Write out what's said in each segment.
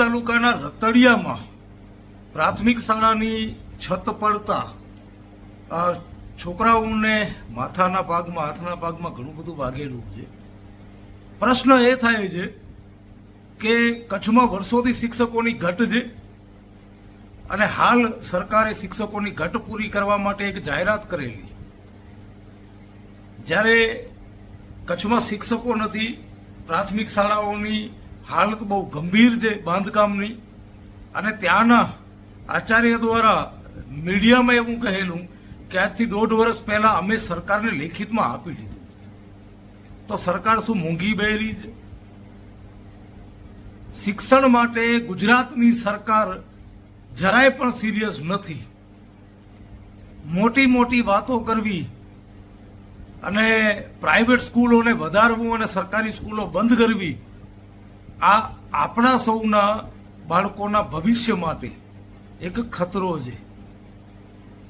તાલુકાના રતડિયામાં પ્રાથમિક શાળાની છત પડતા છોકરાઓને માથાના ભાગમાં, હાથના ભાગમાં ઘણું બધું વાગેલું છે. પ્રશ્ન એ થાય છે કે કચ્છમાં વર્ષોથી શિક્ષકોની ઘટ છે અને હાલ સરકારે શિક્ષકોની ઘટ પૂરી કરવા માટે એક જાહેરાત કરેલી. જ્યારે કચ્છમાં શિક્ષકો નથી, પ્રાથમિક શાળાઓની હાલત બહુ ગંભીર છે બાંધકામની. અને ત્યાંના આચાર્ય દ્વારા મીડિયામાં એવું કહેલું કે આજથી દોઢ વર્ષ પહેલા અમે સરકારને લેખિતમાં આપી દીધું. તો સરકાર શું મોંઘી બેરી છે? શિક્ષણ માટે ગુજરાતની સરકાર જરાય પણ સિરિયસ નથી. મોટી મોટી વાતો કરવી અને પ્રાઇવેટ સ્કૂલોને વધારવું અને સરકારી સ્કૂલો બંધ કરવી આ આપણા સૌના બાળકોના ભવિષ્ય માટે એક ખતરો છે.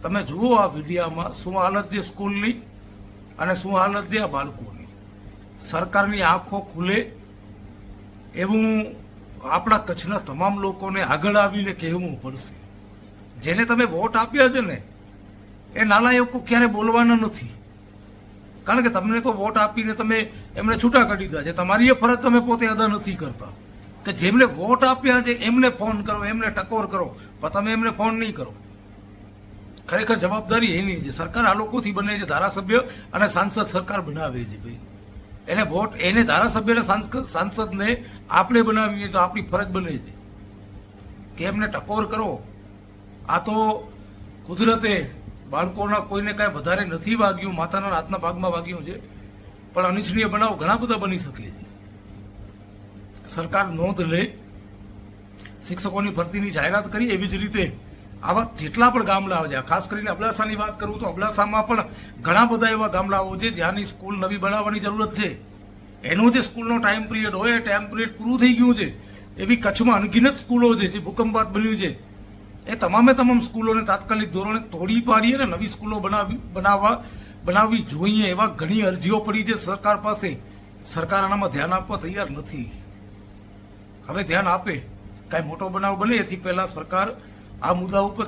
તમે જુઓ આ વિડીયામાં શું હાલત છે સ્કૂલની અને શું હાલત છે આ બાળકોની. સરકારની આંખો ખુલે એવું આપણા કચ્છના તમામ લોકોને આગળ આવીને કહેવું પડશે. જેને તમે વોટ આપ્યા છે ને, એ નાલાયકો ક્યારે બોલવાના નથી. કારણ કે તમને તો વોટ આપીને તમે એમને છૂટા કરી દીધા છે. તમારી એ ફરજ તમે પોતે અદા નથી કરતા. કે જેમને વોટ આપ્યા છે, એમને ફોન કરો, એમને ટકોર કરો, પણ તમે એમને ફોન નહીં કરો. ખરેખર જવાબદારી એની છે. સરકાર આ લોકોથી બને છે, ધારાસભ્ય અને સાંસદ સરકાર બનાવે છે ભાઈ. એને વોટ એને ધારાસભ્ય અને સાંસદ- સાંસદને આપણે બનાવીએ તો આપણી ફરજ બને છે. કે એમને ટકોર કરો. આ તો કુદરતે બાળકોના કોઈને કાંઈ વધારે નથી વાગ્યું અને હાથના ભાગમાં વાગ્યું છે, પણ અનિચ્છનીય બનાવ ઘણા બધા બની શકે છે. સરકાર નોંધ લે, શિક્ષકોની ભરતીની જાહેરાત કરી એવી જ રીતે આવા જેટલા પણ ગામડાઓ છે ખાસ કરીને અબડાસાની વાત કરું તો અબડાસામાં પણ ઘણા બધા એવા ગામડાઓ છે જ્યાંની સ્કૂલ નવી બનાવવાની જરૂરત છે. એનો જે સ્કૂલનો ટાઈમ પિરિયડ હોય, એ ટાઈમ પિરિયડ પૂરું થઈ ગયું છે. એવી કચ્છમાં અનગિનત સ્કૂલો છે જે ભૂકંપ બાદ બન્યું છે. એ તમામે તમામ સ્કૂલોને તાત્કાલિક ધોરણે તોડી પાડી અને નવી સ્કૂલો બનાવી, બનાવવા, બનાવવી જોઈએ એવા ઘણી અરજીઓ પડી છે. સરકાર પાસે સરકાર આનામાં ધ્યાન આપવા તૈયાર નથી. હવે ધ્યાન આપે. કાંઈ મોટો બનાવ બને એથી પહેલા સરકાર આ મુદ્દા ઉપર